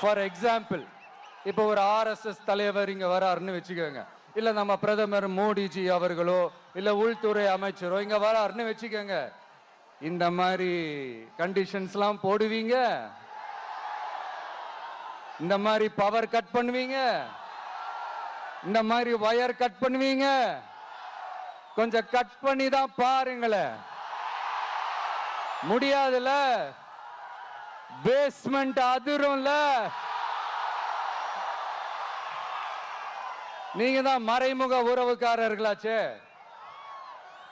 For example இப்போ ஒரு RSS தலைவர் இங்கே வராருன்னு வச்சுக்கோங்க. இல்லை நம்ம பிரதமர் மோடிஜி அவர்களோ இல்லை உள்துறை அமைச்சரோ இங்கே வராருன்னு வச்சுக்கோங்க. இந்த மாதிரி கண்டிஷன்ஸ்லாம் போடுவீங்க? இந்த மாதிரி பவர் கட் பண்ணுவீங்க? இந்த மாதிரி வயர் கட் பண்ணுவீங்க? கொஞ்சம் கட் பண்ணி தான் பாருங்களேன். முடியாதுல்ல? பேஸ்மெண்ட் அதிரும்ல. நீங்க தான் மறைமுக உறவுக்காரர்களாச்சே.